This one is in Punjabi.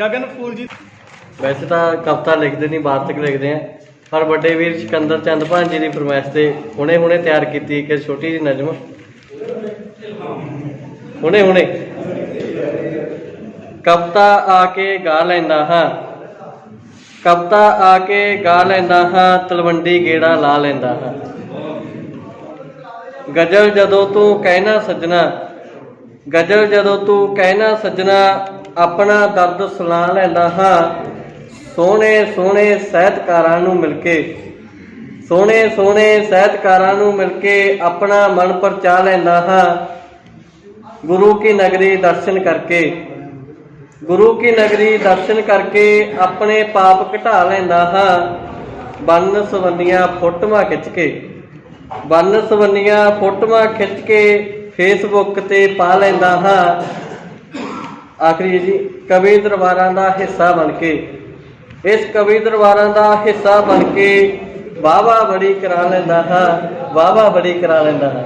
ਗਗਨ ਫੂਲ ਜੀ। ਵੈਸੇ ਤਾਂ ਕਵਿਤਾ ਲਿਖਦੇ ਨਹੀਂ ਵਾਰਤਕ ਲਿਖਦੇ ਆ। ਪਰ ਵੱਡੇ ਵੀਰ ਸਿਕੰਦਰ ਚੰਦ ਭਾਂਜੀ ਦੀ ਫਰਮਾਇਸ਼ ਤੇ ਹੁਣੇ ਹੁਣੇ ਤਿਆਰ ਕੀਤੀ ਇੱਕ ਛੋਟੀ ਜਿਹੀ ਨਜ਼ਮ। ਹੁਣੇ ਹੁਣੇ ਕਵਿਤਾ ਆ ਕੇ ਗਾ ਲੈਂਦਾ ਹਾਂ। ਕਵਿਤਾ ਆ ਕੇ ਗਾ ਲੈਂਦਾ ਹਾਂ, ਤਲਵੰਡੀ ਗੇੜਾ ਲਾ ਲੈਂਦਾ ਹਾਂ। ਗਜ਼ਲ ਜਦੋਂ ਤੂੰ ਕਹਿਣਾ ਸੱਜਣਾ, ਗਜ਼ਲ ਜਦੋਂ ਤੂੰ ਕਹਿਣਾ ਸੱਜਣਾ ਆਪਣਾ ਦਰਦ ਸੁਣਾ ਲੈਂਦਾ ਹਾਂ। ਸੋਹਣੇ ਸੋਹਣੇ ਸਾਹਿਤਕਾਰਾਂ ਨੂੰ ਮਿਲ ਕੇ, ਸੋਹਣੇ ਸੋਹਣੇ ਸਾਹਿਤਕਾਰਾਂ ਨੂੰ ਮਿਲ ਕੇ ਆਪਣਾ ਮਨ ਪਰਚਾ ਲੈਂਦਾ ਹਾਂ। ਗੁਰੂ ਕੀ ਨਗਰੀ ਦਰਸ਼ਨ ਕਰਕੇ, ਗੁਰੂ ਕੀ ਨਗਰੀ ਦਰਸ਼ਨ ਕਰਕੇ ਆਪਣੇ ਪਾਪ ਘਟਾ ਲੈਂਦਾ ਹਾਂ। ਬੰਨ ਸਵੰਨੀਆਂ ਫੋਟੋਆਂ ਖਿੱਚ ਕੇ, ਬੰਨ ਸਵੰਨੀਆਂ ਫੋਟੋਆਂ ਖਿੱਚ ਕੇ ਫੇਸਬੁੱਕ ਤੇ ਪਾ ਲੈਂਦਾ ਹਾਂ। ਆਖਰੀ ਜੀ, ਕਵੀ ਦਰਬਾਰਾਂ ਦਾ ਹਿੱਸਾ ਬਣ ਕੇ। ਇਸ ਕਵੀ ਦਰਬਾਰਾਂ ਦਾ ਹਿੱਸਾ ਬਣ ਕੇ ਵਾਵਾ ਬੜੀ ਕਰਾ ਲੈਂਦਾ ਹਾਂ ਵਾਵਾ ਬੜੀ ਕਰਾ ਲੈਂਦਾ ਹਾਂ।